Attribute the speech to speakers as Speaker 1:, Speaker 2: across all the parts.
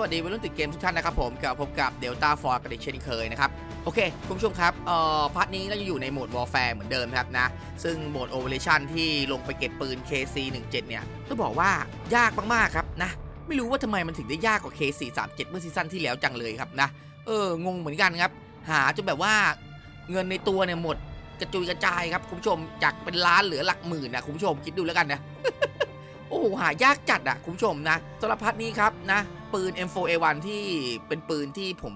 Speaker 1: สวัสดีวัยรุ่นติดเกมทุกท่านนะครับผมกับพบกับเดลต้าฟอร์กันอีกเช่นเคยนะครับ โอเค คุณผู้ชมครับเอ่อพาร์ทนี้เราจะอยู่ในโหมด Warfare เหมือนเดิมนะครับนะ ซึ่งโหมด Operation ที่ลงไปเก็บปืน KC17 เนี่ยต้องบอกว่ายากมากๆครับนะ ไม่รู้ว่าทำไมมันถึงได้ยากกว่า KC37 เมื่อซีซั่นที่แล้วจังเลยครับนะ เอองงเหมือนกันครับ หาจนแบบว่าเงินในตัวเนี่ยหมดกระจุยกระจายครับคุณผู้ชมจากเป็นล้านเหลือหลักหมื่นนะคุณผู้ชมคิดดูแล้วกันนะ โอ้โหหายากจัดอะคุณผู้ชมนะสำหรับพัดนี้ครับนะ ปืน M4A1 ที่เป็นปืนที่ผม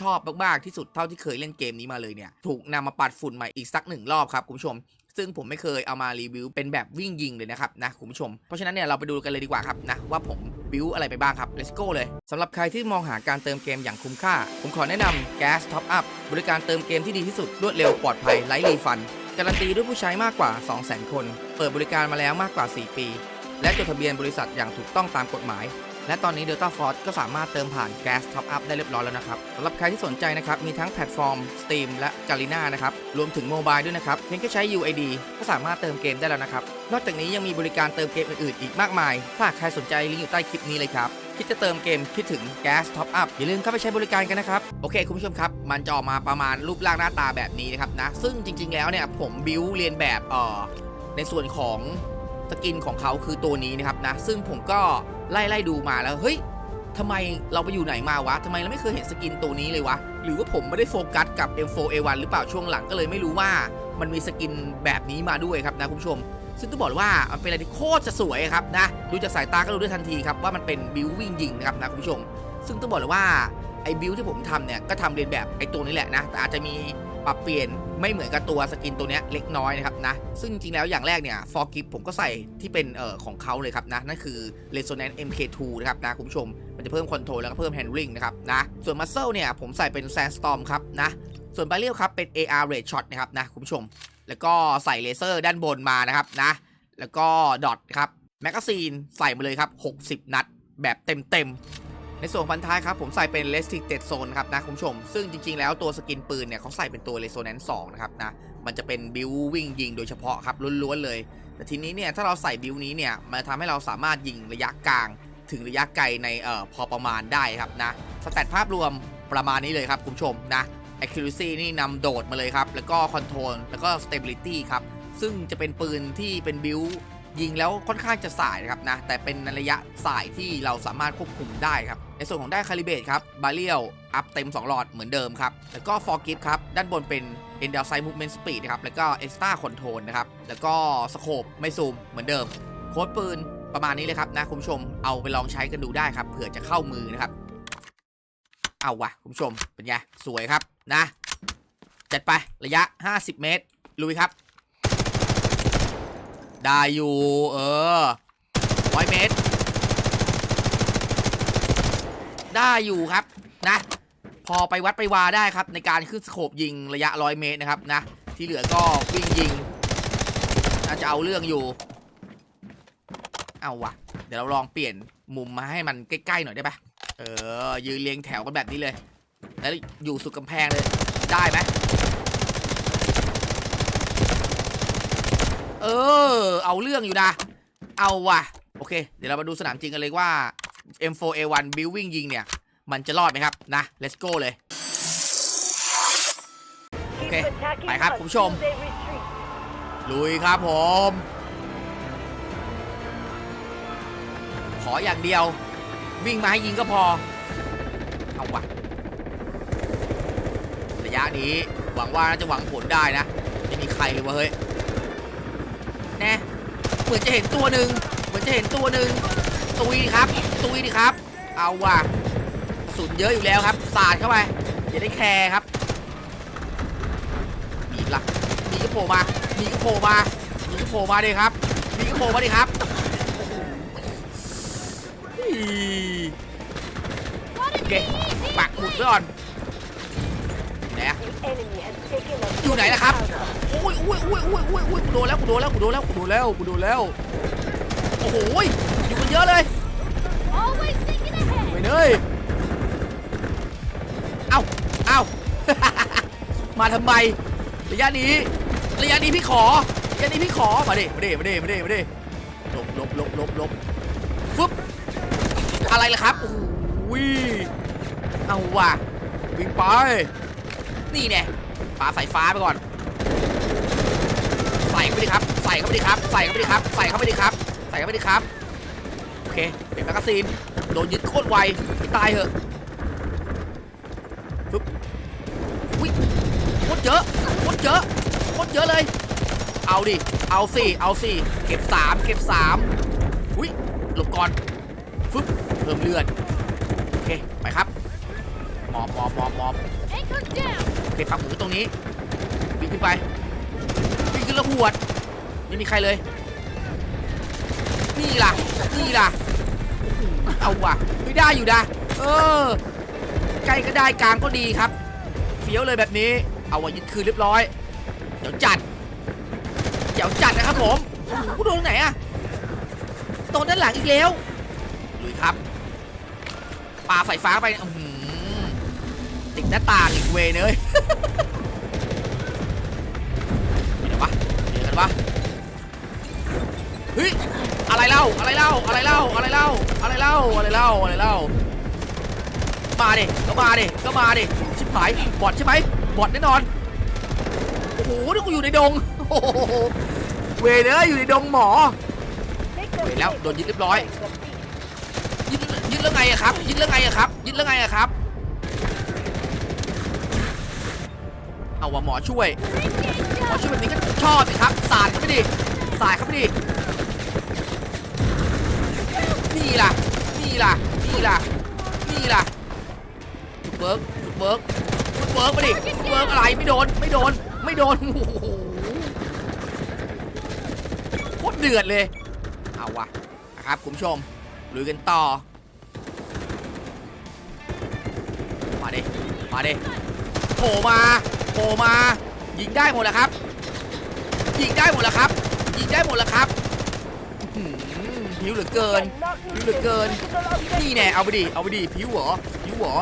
Speaker 1: ชอบมาก ๆ ที่สุดเท่าที่เคยเล่นเกมนี้มาเลยเนี่ย ถูกนำมาปัดฝุ่นใหม่อีกสักหนึ่งรอบครับคุณผู้ชม ซึ่งผมไม่เคยเอามารีวิวเป็นแบบวิ่งยิงเลยนะครับนะคุณผู้ชม เพราะฉะนั้นเนี่ยเราไปดูกันเลยดีกว่าครับนะว่าผมบิวอะไรไปบ้างครับ let's go เลยสำหรับใครที่มองหาการเติมเกมอย่างคุ้มค่า ผมขอแนะนำ Gas Top Up บริการเติมเกมที่ดีที่สุดรวดเร็วปลอดภัยไร้รีฟันการันตีด้วยผู้ใช้มากกว่า 200,000 คน เปิดบริการมาแล้วมากกว่า 4 ปี และจดทะเบียนบริษัทอย่างถูกต้องตามกฎหมาย และตอนนี้ Delta Force ก็สามารถเติมผ่าน Gas Top Up ได้เรียบร้อยแล้วนะครับสำหรับใครที่สนใจนะครับ มีทั้งแพลตฟอร์ม Steam และ Garena นะครับ รวมถึงโมบายด้วยนะครับ เพียงแค่ใช้ UID ก็สามารถเติมเกมได้แล้วนะครับ นอกจากนี้ยังมีบริการเติมเกมอื่นๆ อีกมากมาย ถ้าใครสนใจลิงก์อยู่ใต้คลิปนี้เลยครับคิดจะเติมเกมคิดถึง Gas Top Up อย่าลืมเข้าไปใช้บริการกันนะครับ โอเค คุณผู้ชมครับ มันจะออกมาประมาณรูปร่างหน้าตาแบบนี้นะครับนะ ซึ่งจริงๆแล้วเนี่ยผมบิวเรียนแบบเอ่อในส่วนของ สกินของเขาคือตัวนี้นะครับนะซึ่งผมก็ไล่ไล่ดูมาแล้วเฮ้ยทำไมเราไปอยู่ไหนมาวะทำไมเราไม่เคยเห็นสกินตัวนี้เลยวะ หรือว่าผมไม่ได้โฟกัสกับ M4A1 หรือเปล่าช่วงหลังก็เลยไม่รู้ว่ามันมีสกินแบบนี้มาด้วยครับนะคุณผู้ชม ซึ่งต้องบอกว่ามันเป็นอะไรที่โคตรจะสวยครับนะดูจากสายตาก็รู้ได้ทันทีครับว่ามันเป็นบิววิ่งยิงนะครับนะคุณผู้ชม ซึ่งต้องบอกเลยว่าไอ้บิวที่ผมทำเนี่ยก็ทำเรียนแบบไอ้ตัวนี้แหละนะแต่อาจจะมี ปรับเปลี่ยนไม่เหมือนกับตัวสกินตัวนี้เล็กน้อยนะครับนะ ซึ่งจริงแล้วอย่างแรกเนี่ยฟอร์กิฟผมก็ใส่ที่เป็นเอ่อของเขาเลยครับนะ นั่นคือ Resonance MK2 นะครับนะคุณผู้ชม มันจะเพิ่มคอนโทรลแล้วก็เพิ่ม handling นะครับนะ ส่วน Muscle เนี่ยผมใส่เป็น Sandstorm ครับนะ ส่วน Barrel ครับเป็น AR Red Shot นะครับนะคุณผู้ชม แล้วก็ใส่เลเซอร์ด้านบนมานะครับนะ แล้วก็ดอทครับแมกกาซีนใส่มาเลยครับ 60 นัดแบบเต็มๆ ในส่วนพันท้ายครับผมใส่เป็น Restricted Zone ครับนะคุณผู้ชม ซึ่งจริงๆแล้วตัวสกินปืนเนี่ยเขาใส่เป็นตัว Resonance 2นะครับนะมันจะเป็นบิววิ่งยิงโดยเฉพาะครับล้วนๆเลย แต่ทีนี้เนี่ยถ้าเราใส่บิวนี้เนี่ยมันทำให้เราสามารถยิงระยะกลาง ถึงระยะไกลในเอ่อพอประมาณได้ครับนะสแตทภาพรวมประมาณนี้เลยครับคุณผู้ชมนะ accuracy นี่นำโดดมาเลยครับ แล้วก็ control แล้วก็ stability ครับ ซึ่งจะเป็นปืนที่เป็นบิว ยิงแล้วค่อนข้างจะสายนะครับนะแต่เป็นระยะสายที่เราสามารถควบคุมได้ครับในส่วนของได้คาลิเบตครับบาเรียลอัพเต็ม 2 หลอดเหมือนเดิมครับแล้วก็ฟอร์กิฟครับด้านบนเป็น e n d e l Sight Movement Speed นะครับแล้วก็ Extra Control นะครับแล้วก็สโคปไม่ซูมเหมือนเดิม โค้ดปืนประมาณนี้เลยครับนะคุณผู้ชมเอาไปลองใช้กันดูได้ครับเผื่อจะเข้ามือนะครับเอาวะคุณผู้ชมเป็นไงสวยครับนะจัดไประยะ 50 เมตรลุยครับ ได้อยู่ เออร้อยเมตร ได้อยู่ครับนะ พอไปวัดไปวาได้ครับ ในการขึ้นสโคบยิงระยะร้อยเมตรนะครับนะ ที่เหลือก็วิ่งยิงน่าจะเอาเรื่องอยู่ เอาวะเดี๋ยวเราลองเปลี่ยนมุมมาให้มันใกล้ๆหน่อยได้ปะเออ ยืนเรียงแถวกันแบบนี้เลย แล้วอยู่สุดกำแพงเลย ได้ไหม เออ เอาเรื่องอยู่นะ เอาว่ะ โอเค เดี๋ยวเรามาดูสนามจริงกันเลยว่า M4A1 บิววิ่งยิงเนี่ย มันจะรอดไหมครับ นะ let's go เลย โอเค ไปครับคุณผู้ชม ลุยครับผม ขออย่างเดียว วิ่งมาให้ยิงก็พอ เอาว่ะ ระยะนี้หวังว่าน่าจะหวังผลได้นะ ไม่มีใครเลยวะเฮ้ย เหมือนจะเห็นตัวหนึ่งเหมือนจะเห็นตัวหนึ่งตุยดิครับตุยดิครับ เอาว่ะกระสุนเยอะอยู่แล้วครับสาดเข้าไปอย่าได้แคร์ครับมีอีกละมีก็โผล่มามีก็โผล่มามีก็โผล่มาดิครับมีก็โผล่มาดิครับโอเคปักหมุดไว้ก่อน อะอยู่ไหนล่ะครับอุ้ยอุ้ยอุ้ยอุ้ยอุ้ยอุ้ยกูโดนแล้วกูโดนแล้วกูโดนแล้วกูโดนแล้วกูโดนแล้ว โอ้โหยอยู่กันเยอะเลยไปเลยเอ้าเอ้ามาทำไมระยะนี้ระยะนี้พี่ขอระยะนี้พี่ขอมาดิมาดิมาดิมาดิมาดิหลบหลบหลบหลบหลบฟึบอะไรล่ะครับโอ้โหวิเอาว่ะวิ่งไป นี่แน่ปาสายฟ้าไปก่อน ใส่เข้าไปดิครับ ใส่เข้าไปดิครับ ใส่เข้าไปดิครับ ใส่เข้าไปดิครับ ใส่เข้าไปดิครับ โอเคเป็นแมกกาซีน โดนยึดโคตรไว ตายเหอะปึ๊บวิโคตรเยอะ โคตรเยอะ โคตรเยอะเลย เอาดิ เอาสิเอาสิเก็บสามเก็บสามอุ้ยหลบก่อนฟึบเพิ่มเลือด โอเค ไปครับ หมอบหมอบหมอบหมอบ
Speaker 2: Anchor down.
Speaker 1: โอเคปักหมูตรงนี้วิ่งขึ้นไปวิ่งขึ้นแล้วหวดไม่มีใครเลย นี่ล่ะนี่ล่ะเอาว่ะไม่ได้อยู่นะเออใกล้ก็ได้กลางก็ดีครับเฟี้ยวเลยแบบนี้ เอาว่ะยึดคืนเรียบร้อยเดี๋ยวจัดเดี๋ยวจัดนะครับผมหกูโดนตรงไหนอะโดนด้านหลังอีกแล้วลุยครับปาไฟฟ้าไปอื ติดหน้าต่างอีกเวเนยมีไหนวะมีอะไรกันวะเฮ้ยอะไรเล่าอะไรเล่าอะไรเล่าอะไรเล่าอะไรเล่าอะไรเล่าอะไรเล่ามาดิก็มาดิก็มาดิชิบหายบอดใช่ไหมบอดแน่นอนโอ้โหนี่กูอยู่ในดงโอ้โหเวเนยอยู่ในดงหมอเห็นแล้วโดนยึดเรียบร้อยยึดยึดแล้วไงอะครับยึดแล้วไงอะครับยึดแล้วไงอะครับ เอาว่าหมอช่วยหมอช่วยแบบนี้ก็ชอบสิครับสาดเข้าไปดิสาดเข้าไปดินี่ล่ะนี่ล่ะนี่ล่ะนี่ล่ะฟุตเวิร์กฟุตเวิร์กฟุตเวิร์กมาดิฟุตเวิร์กอะไรไม่โดนไม่โดนไม่โดนโอ้โหโคตรเดือดเลยเอาวะนะครับคุณผู้ชมลุยกันต่อมาดิมาดิโผล่มา โผล่มา ยิงได้หมดแล้วครับ ยิงได้หมดแล้วครับ ยิงได้หมดแล้วครับหิวเหลือเกินผิวเหลือเกิน นี่แน่เอาไปดิ เอาไปดิผิวหรอผิวหรอ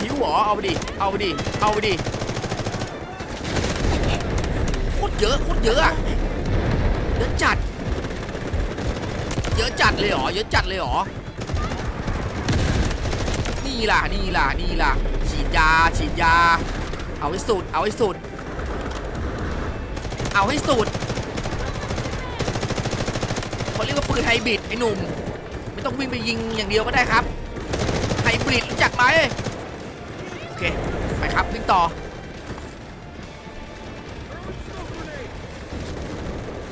Speaker 1: ผิวหรอเอาไปดิ เอาไปดิ เอาไปดิโคตรเยอะโคตรเยอะอะเยอะจัด เยอะจัดเลยหรอ เยอะจัดเลยหรอ นี่ล่ะ นี่ล่ะ นี่ล่ะ ยา ฉีดยา เอาให้สุด เอาให้สุด เอาให้สุดเขาเรียกว่าปืนไฮบริดไอ้หนุ่ม ไม่ต้องวิ่งไปยิงอย่างเดียวก็ได้ครับ ไฮบริดรู้จักไหมโอเค ไปครับวิ่งต่อ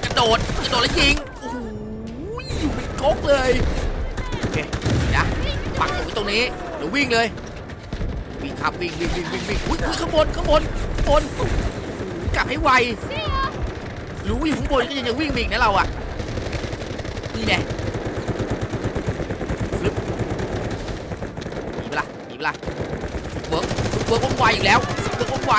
Speaker 1: กระโดดกระโดดแล้วยิง โอ้โหอยู่เป็นกกเลย โอเคนะปักตรงนี้ตรงนี้เดี๋ยววิ่งเลย วิ่งครับวิ่งวิ่งวิ่งวิ่งวิ่งอุ้ยอุ้ยข้างบนข้างบนข้างบนโอ้โหกลับให้ไว
Speaker 2: See ya.
Speaker 1: รู้อยู่ข้างบนก็ยังจะวิ่งไปอีกนะเราอะนี่แน่ฟลึบหนีไปละหนีไปละเวิร์กเวิร์กว่องไวอีกแล้วเวิร์กว่องไว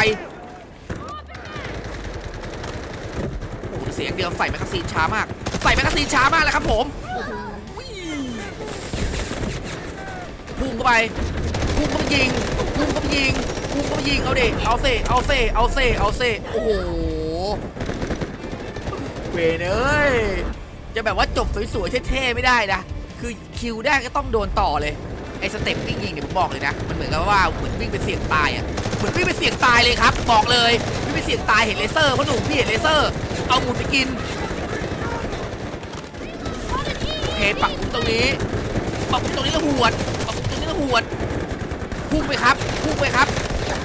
Speaker 1: โอ้โหเสียงเดียวใส่แมกกาซีนช้ามาก ใส่แมกกาซีนช้ามากเลยครับผมโอ้โหพุ่งเข้าไปพุ่งเข้าไปยิง พุ่งเข้าไปยิงพุ่งเข้าไปยิงเอาดิเอาเซเอาเซเอาเซเอาเซโอ้โหเวนเอ้ยจะแบบว่าจบสวยๆเท่ๆไม่ได้นะ คือคิวได้ก็ต้องโดนต่อเลยไอ้สเต็ปวิ่งยิงเนี่ยผมบอกเลยนะ มันเหมือนกับว่าเหมือนวิ่งเป็นเสี่ยงตายอะเหมือนวิ่งเป็นเสี่ยงตายเลยครับ บอกเลยวิ่งเป็นเสี่ยงตายเห็นเลเซอร์พ่อหนุ่มพี่เห็นเลเซอร์ เอาหมุนไปกินเคปักตรงนี้ปักตรงนี้แล้วหวด ปักหมุนตรงนี้แล้วหวด พุ่งไปครับ พุ่งไปครับ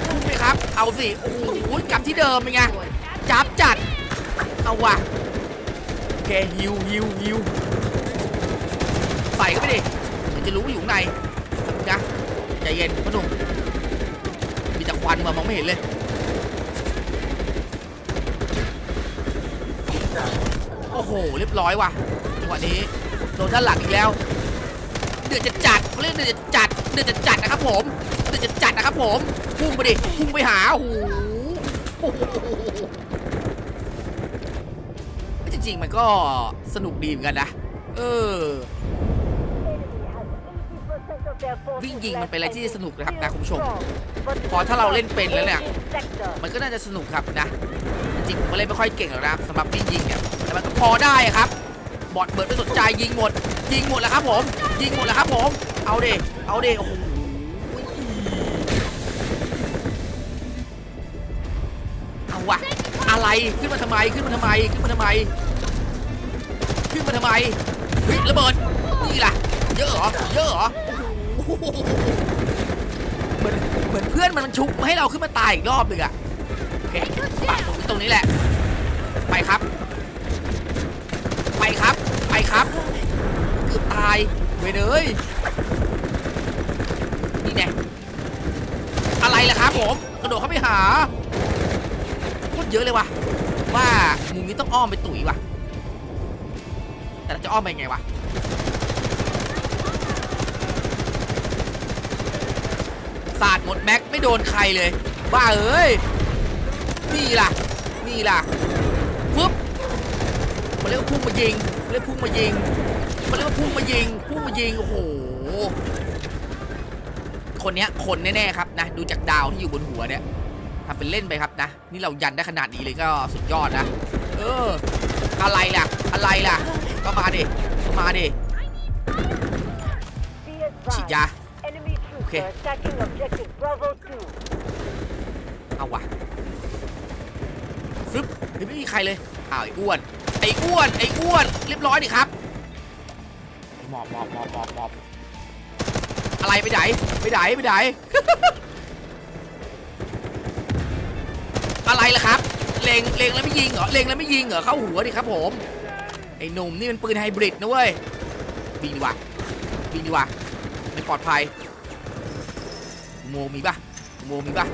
Speaker 1: พุ่งไปครับ เอาสิ โอ้โหกลับที่เดิมเป็นไง จับจัด เอาว่ะโอเคฮิวฮิวฮิวใส่เข้าไปดิเดี๋ยวจะรู้อยู่ข้างในนะใจเย็นพ่อหนุ่มมีแต่ควันมามองไม่เห็นเลยโอ้โห เรียบร้อยว่ะจังหวะนี้โดนด้านหลังอีกแล้ว เดือดจะจัดเขาเรียกเดือดจะจัด เดือดจะจัดนะครับผม นะครับผมพุ่งไปดิพุ่งไปหาโอ้โหโอ้โหจริงๆมันก็สนุกดีเหมือนกันนะ เออ วิ่งยิงมันเป็นอะไรที่สนุกนะครับนะคุณผู้ชม พอถ้าเราเล่นเป็นแล้วเนี่ย มันก็น่าจะสนุกครับนะ จริงๆผมก็เล่นไม่ค่อยเก่งหรอกนะสำหรับวิ่งยิงเนี่ย แต่มันก็พอได้ครับ บอดเบิร์ดไม่สนใจยิงหมด ยิงหมดแล้วครับผม ยิงหมดแล้วครับผม เอาเดเอาเดโอ้โห อะไรขึ้นมาทำไมขึ้นมาทำไมขึ้นมาทำไม ขึ้นมาทำไมเฮ้ยระเบิดนี่ล่ะ เยอะเหรอเยอะเหรอโอ้โหเหมือนเหมือนเพื่อนมันชุบมาให้เราขึ้นมาตายอีกรอบหนึ่งอะโอเคปักตรงนี้ตรงนี้แหละ ไปครับ ไปครับไปครับเกือบตายเวยเลยนี่แน่อะไรล่ะครับผมกระโดดเข้าไปหา เยอะเลยว่ะ ว่ามุมนี้ต้องอ้อมไปตุ๋ยว่ะ แต่เราจะอ้อมไปไงวะสาดหมดแม็กไม่โดนใครเลย บ้าเอ้ย นี่ล่ะ นี่ล่ะฟึบมันเรียกว่าพุ่งมายิงเรียกพุ่งมายิงมันเรียกว่าพุ่งมายิงพุ่งมายิงโอ้โหคนเนี้ยคนแน่ๆครับนะดูจากดาวที่อยู่บนหัวเนี่ยำเป็นเล่นไปครับนะ นี่เรายันได้ขนาดนี้เลยก็สุดยอดนะ เออ อะไรล่ะ อะไรล่ะ ก็มาดิก็มาดิฉีดยา
Speaker 2: enemy troops
Speaker 1: Okay.
Speaker 2: are attacking objective Bravo 2.
Speaker 1: เอาวะฟึบเฮ้ยไม่มีใครเลยอ้าวไอ้อ้วน ไอ้อ้วน ไอ้อ้วน เรียบร้อยดิครับไอ้หมอบหมอบหมอบหมอบหมอบอะไรไปไหนไปไหนไปไหน อะไรล่ะครับ เลงเลงแล้วไม่ยิงเหรอ เลงแล้วไม่ยิงเหรอ เข้าหัวดิครับผม ไอ้หนุ่มนี่มันปืนไฮบริดนะเว้ย บินดีกว่าบินดีกว่าไม่ปลอดภัยโมงค์มีปะโมงค์มีปะ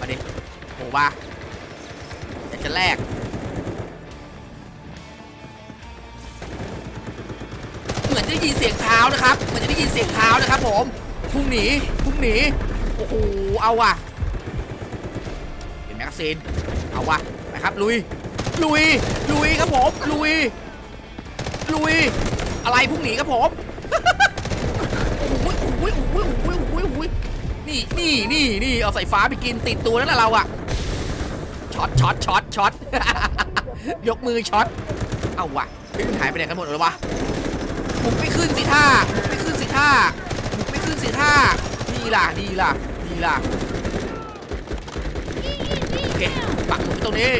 Speaker 1: มาดิโหว่าอยากจะแลกเหมือนจะได้ยินเสียงเท้านะครับ เหมือนจะได้ยินเสียงเท้านะครับผมพุ่งหนีพุ่งหนี โอ้โห เอาว่ะ กกาซีน เอาวะนะครับลุย ลุย ลุยครับผม ลุย ลุย อะไรพุ่งหนีครับผมโอ้โหโอ้โหโอ้โหโอ้โหโอ้โหโอ้โหนี่นี่นี่นี่เอาสายฟ้าไปกินติดตัวนั่นแหละเราอะช็อตช็อตช็อตช็อตยกมือช็อต เอาวะเฮ้ยมันหายไปไหนกันหมดเลยวะบุกไม่ขึ้นสิท่าบุกไม่ขึ้นสิท่าบุกไม่ขึ้นสิท่านี่ล่ะนี่ล่ะนี่ล่ะ เคปักหมุดตรงนี้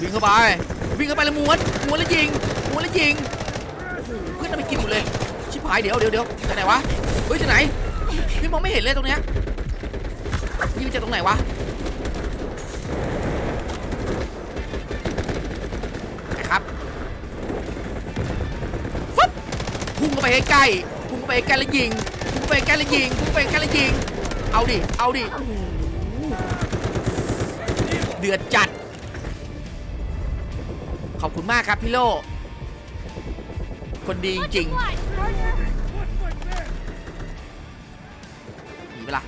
Speaker 1: วิ่งเข้าไปวิ่งเข้าไปแล้วม้วนม้วนแล้วยิงม้วนแล้วยิงเพื่อนเอาไปกินหมดเลยชิบหายเดี๋ยวเดี๋ยวเดี๋ยวจะไหนวะเฮ้ยจะไหนพี่มองไม่เห็นเลยตรงเนี้ยยิงจากตรงไหนวะครับฟึ๊บพุ่งเข้าไปใกล้พุ่งเข้าไปใกล้แล้วยิงพุ่งเข้าไปใกล้แล้วยิงพุ่งเข้าไปใกล้แล้วยิงเอาดิเอาดิโอ้โห เดือดจัด ขอบคุณมากครับพี่โล คนดีจริงๆหนีไปละ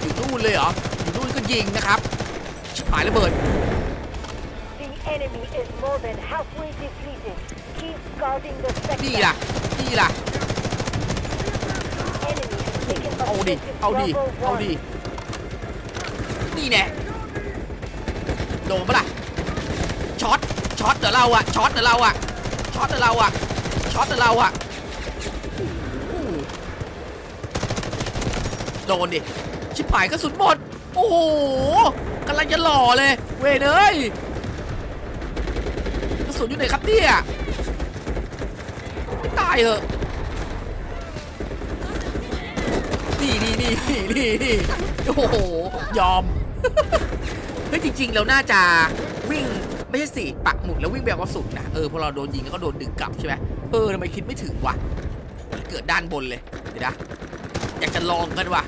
Speaker 1: อยู่นู่นเลยเหรอ อยู่นู่นก็ยิงนะครับ ชิบหายระเบิด
Speaker 2: The enemy is more than halfway depleted. Keep guarding the
Speaker 1: นี่
Speaker 2: sector.
Speaker 1: ล่ะ นี่ล่ะ
Speaker 2: Enemy has taken
Speaker 1: เอาดิ
Speaker 2: objective
Speaker 1: เอาดิ
Speaker 2: Bravo
Speaker 1: เอาดิ
Speaker 2: 1.
Speaker 1: นี่แน่ โดนปะล่ะช็อตช็อตเดี๋ยวเราอะช็อตเดี๋ยวเราอะช็อตเดี๋ยวเราอะช็อตเดี๋ยวเราอะโดนดิชิบหายกระสุนหมด โอ้โหกำลังจะหล่อเลย เวยเอ้ยกระสุนอยู่ไหนครับเนี่ยไม่ตายเหอะนี่นี่นี่นี่นี่โอ้โหยอม ริงๆเราน่าจะวิ่งไม่ใช่สิปักหมุดแล้ววิ่งแบบกระสุนนะเออพอเราโดนยิงแล้วก็โดนดึงกลับใช่ไหมเออทำไมคิดไม่ถึงวะเกิดด้านบนเลยเดี๋ยวนะอยากจะลองกันวะ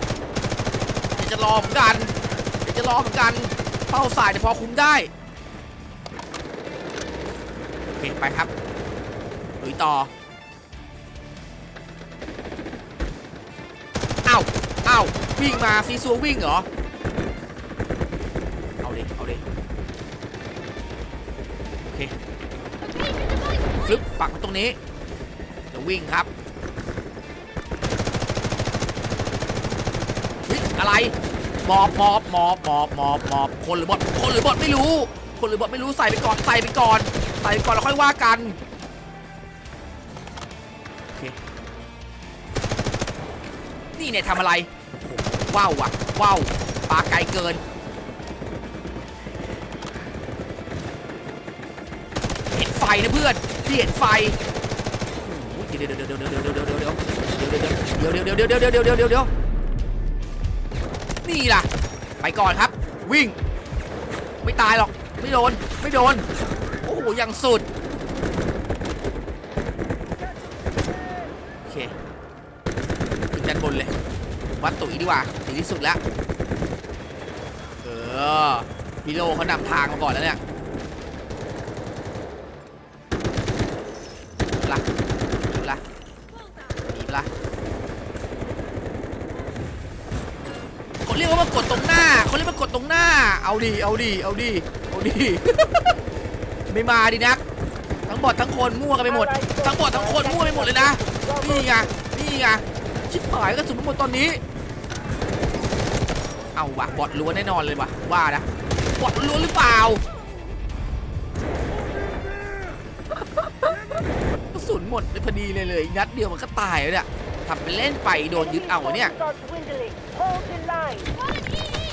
Speaker 1: อยากจะลองเหมือนกันอยากจะลองเหมือนกันเป้าสายแต่พอคุ้มได้โอเคไปครับลุยต่อเอ้าเอ้าวิ่งมาซีซัววิ่งเหรอ เอาดิ เอาดิ โอเคฟึบ ปักมาตรงนี้เดี๋ยววิ่งครับอะไรหมอบหมอบหมอบหมอบหมอบหมอบคนหรือบอทคนหรือบอทไม่รู้ คนหรือบอทไม่รู้ใส่ไปก่อนใส่ไปก่อนใส่ไปก่อนแล้วค่อยว่ากันนี่เนี่ยทำอะไรว้าวว่ะว้าวปลาไกลเกินเห็นไฟนะเพื่อน พี่เห็นไฟเดี๋ยวเดี๋ยวเดี๋ยวเดี๋ยวเดี๋ยวเดี๋ยวเดี๋ยวเดี๋ยวเดี๋ยวเดี๋ยวเดี๋ยวเดี๋ยวเดี๋ยวเดี๋ยวเดี๋ยวเดี๋ยวเดี๋ยวเดี๋ยวนี่ล่ะ ไปก่อนครับ วิ่ง ไม่ตายหรอก ไม่โดน ไม่โดน โอ้โหยังสุด โอเคขึ้นด้านบนเลย วัดตุ๋ยดีกว่าดีที่สุดแล้ว เออพี่โลเขานำทางมาก่อนแล้วเนี่ย ละละหนีละ เขาเรียกว่ามากดตรงหน้าเขาเรียกว่ากดตรงหน้า เอาดิเอาดิเอาดิเอาดิไม่มาดินัก ทั้งบอดทั้งคนมั่วกันไปหมด ทั้งบอดทั้งคนมั่วไปหมดเลยนะ นี่ไง นี่ไง ชิบหายก็สุดหมดตอนนี้ เอาว่ะบอดล้วนแน่นอนเลยว่ะว่านะ บอดล้วนหรือเปล่ากระสุนหมดเลยพอดีเลยเลยนัดเดียวมันก็ตายแล้วเนี่ย ทำเป็นเล่นไปโดนยึดเอาเนี่ย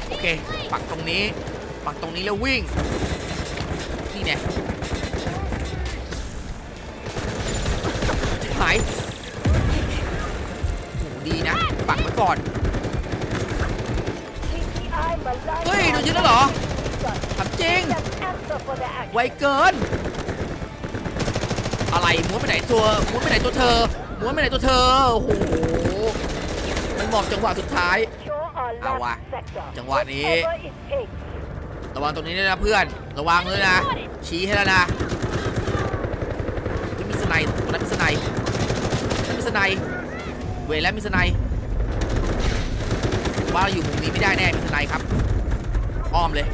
Speaker 1: โอเค ปักตรงนี้ ปักตรงนี้แล้ววิ่ง นี่เนี่ยหายโหดีนะ ปักไว้ก่อน เฮ้ยโดนยึดแล้วเหรอถามจริง ไวเกิน อะไรม้วนไปไหนตัวม้วนไปไหนตัวเธอ ม้วนไปไหนตัวเธอ โอ้โห มันหมอบจังหวะสุดท้าย เอาวะ จังหวะนี้ ระวังตรงนี้ด้วยนะเพื่อน ระวังเลยนะ ชี้ให้แล้วนะม่มีสไนด์ตรงนั้นมีสไนด์นั่นมีสไนด์เวแล้วมีสไนด์ว่าเราอยู่มุมนี้ไม่ได้แน่ มีสไนด์ครับ อ้อมเลย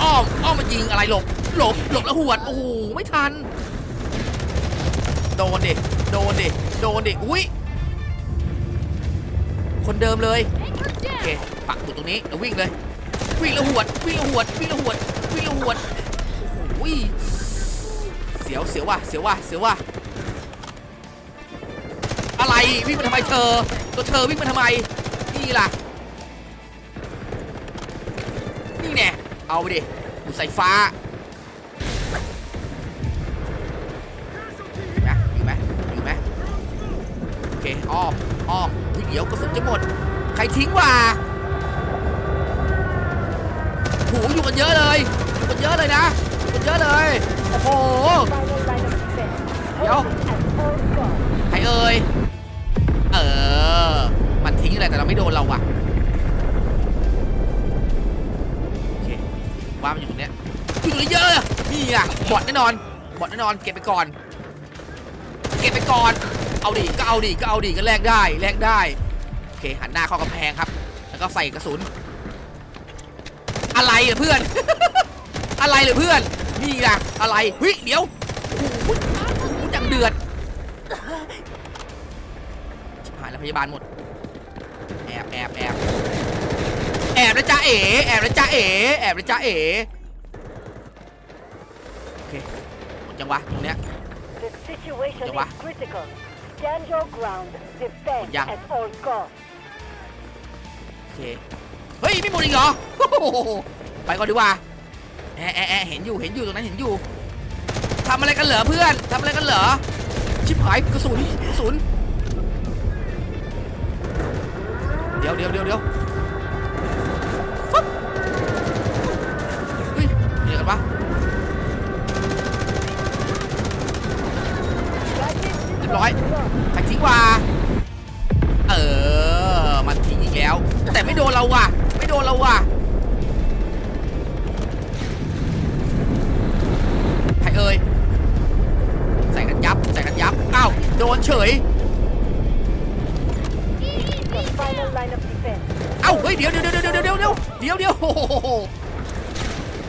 Speaker 1: อ้อม อ้อมมายิงอะไรหลบ หลบ หลบแล้วหวด โอ้โห ไม่ทัน โดนดิ โดนดิ โดนดิ อุ้ย คนเดิมเลย โอเค ปักหมุดตรงนี้แล้ววิ่งเลย วิ่งแล้วหวด วิ่งแล้วหวด วิ่งแล้วหวด วิ่งแล้วหวดโอ้โหเสียว เสียวว่ะ เสียวว่ะ เสียวว่ะ อะไร วิ่งมาทำไมเธอ ตัวเธอวิ่งมาทำไม นี่ล่ะ นี่แน่เอาไปดิอยู่ฟ้า อ้อมอ้อมอุ๊ยเดี๋ยวกระสุนจะหมด ใครทิ้งว่ะหูอยู่กันเยอะเลยอยู่กันเยอะเลยนะอยู่กันเยอะเลย โอ้โห
Speaker 2: Final line of defense.
Speaker 1: Yo.
Speaker 2: Hold it at all costs.
Speaker 1: ใครเอ่ย เออ มันทิ้งอะไรแต่เราไม่โดนเราว่ะโอเคว่ามันอยู่ตรงเนี้ยอยู่เยอะนี่อะบอดแน่นอนบอดแน่นอน เก็บไปก่อน เก็บไปก่อน เอาดิก็เอาดิก็เอาดิก็แลกได้แลกได้โอเคหันหน้าเข้ากำแพงครับ แล้วก็ใส่กระสุน อะไรเหรอเพื่อน อะไรเหรอเพื่อน นี่นะอะไรเฮ้ยเดี๋ยวโอ้โหโอ้โหจังเดือดชิบหายแล้วพยาบาลหมดแอบแอบแอบแอบนะจ๊ะเอ๋แอบนะจ๊ะเอ๋แอบนะจ๊ะเอ๋โอเคหมดจังวะตรงเนี้ย
Speaker 2: The situation
Speaker 1: Dạ vâng.
Speaker 2: is critical. Stand your ground. Defend
Speaker 1: Dạ.
Speaker 2: at all costs.
Speaker 1: โอเค เฮ้ย ไม่หมดอีกเหรอโอ้โหไปก่อนดีกว่าแอะแอะแอะเห็นอยู่ เห็นอยู่ ตรงนั้นเห็นอยู่ทำอะไรกันเหรอเพื่อนทำอะไรกันเหรอ ชิบหายกระสุนกระสุน เดี๋ยวเดี๋ยวเดี๋ยวเดี๋ยว ยบร้อยใครทิ้งว่า เออ มันทิ้งอีกแล้ว แต่ไม่โดนเราว่ะ ไม่โดนเราว่ะใครเอ่ยใส่กันยับใส่กันยับอ้าวโดนเฉย
Speaker 2: The final line of defense.
Speaker 1: เอ้าเฮ้ยเดี๋ยวเดี๋ยวเดี๋ยวเดี๋ยวเดี๋ยวเดี๋ยวเดี๋ยวเดี๋ยวโอ้โห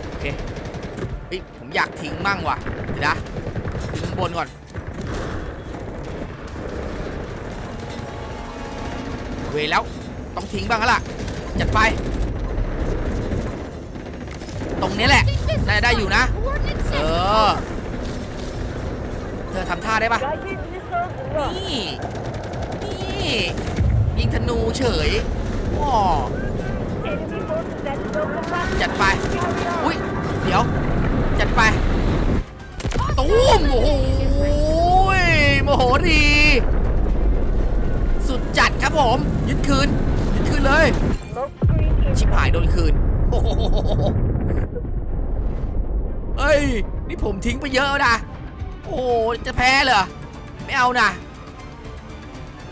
Speaker 1: โอเคเฮ้ยผมอยากทิ้งมั่งว่ะเดี๋ยวนะทิ้งบนก่อน เวแล้ว ต้องทิ้งบ้างแล้วล่ะ จัดไป ตรงนี้แหละน่าจะได้อยู่นะ เออ เธอทำท่าได้ปะนี่ นี่ยิงธนูเฉยว้จัดไป เอ้ย นี่ผมทิ้งไปเยอะแล้วนะ โอ้โหจะแพ้เหรอ ไม่เอานะ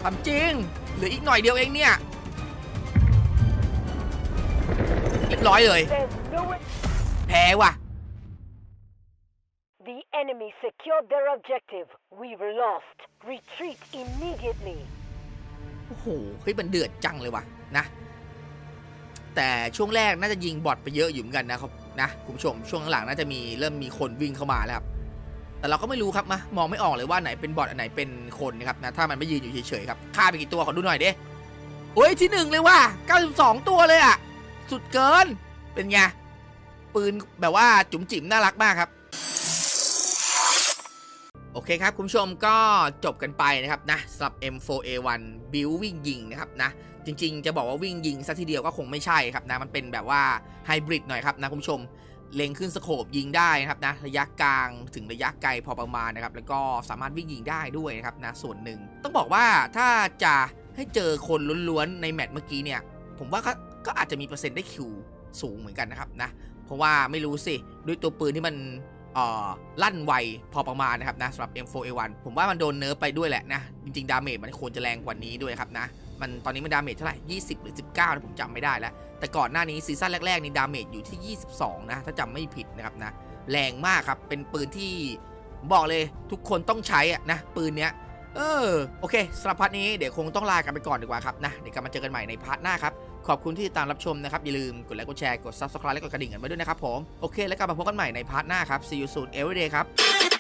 Speaker 1: ทำจริง เหลืออีกหน่อยเดียวเองเนี่ย เรียบร้อยเลย
Speaker 2: There's no way.
Speaker 1: แพ้ว่ะ
Speaker 2: The enemy secured their objective. We've lost. Retreat immediately.
Speaker 1: โอ้โห เฮ้ย มันเดือดจังเลยว่ะ นะ แต่ช่วงแรกน่าจะยิงบอทไปเยอะอยู่เหมือนกันนะครับนะคุณผู้ชมช่วงหลังน่าจะมีเริ่มมีคนวิ่งเข้ามาแล้วครับแต่เราก็ไม่รู้ครับมามองไม่ออกเลยว่าไหนเป็นบอทอันไหนเป็นคนนะครับนะถ้ามันไม่ยืนอยู่เฉยๆครับฆ่าไปกี่ตัวขอดูหน่อยเด้โอ้ยที่หนึ่งเลยว่ะ92 ตัวเลยอะสุดเกินเป็นไงปืนแบบว่าจุ๋มจิ๋มน่ารักมากครับโอเคครับ คุณผู้ชมก็จบกันไปนะครับนะสำหรับ M4A1 บิววิ่งยิงนะครับนะ จริงๆ จะบอกว่าวิ่งยิงซะทีเดียวก็คงไม่ใช่ครับนะมันเป็นแบบว่าไฮบริดหน่อยครับนะคุณผู้ชมเล็งขึ้นสโคปยิงได้นะครับนะระยะกลางถึงระยะไกลพอประมาณนะครับแล้วก็สามารถวิ่งยิงได้ด้วยนะครับนะส่วนหนึ่ง ต้องบอกว่าถ้าจะให้เจอคนล้วนๆในแมตช์เมื่อกี้เนี่ยผมว่าก็ก็อาจจะมีเปอร์เซ็นต์ได้คิวสูงเหมือนกันนะครับนะเพราะว่าไม่รู้สิด้วยตัวปืนที่มันอ่อลั่นไวพอประมาณนะครับนะสำหรับ M4A1 ผมว่ามันโดนเนิร์ฟไปด้วยแหละนะจริงๆดาเมจมันควรจะแรงกว่านี้ด้วยครับนะ มันตอนนี้มันดาเมจเท่าไหร่ 20 หรือ 19นะผมจำไม่ได้แล้ว แต่ก่อนหน้านี้ซีซั่นแรกๆนี่ดาเมจอยู่ที่ 22 นะ ถ้าจำไม่ผิดนะครับนะ แรงมากครับ เป็นปืนที่บอกเลยทุกคนต้องใช้อะนะ ปืนเนี้ย เออ โอเคสำหรับพาร์ทนี้เดี๋ยวคงต้องลากันไปก่อนดีกว่าครับนะ เดี๋ยวกลับมาเจอกันใหม่ในพาร์ทหน้าครับ ขอบคุณที่ติดตามรับชมนะครับ อย่าลืมกดไลค์กดแชร์กด subscribe และกดกระดิ่งกันไว้ด้วยนะครับผม โอเค แล้วกลับมาพบกันใหม่ในพาร์ทหน้าครับ see you soon every day ครับ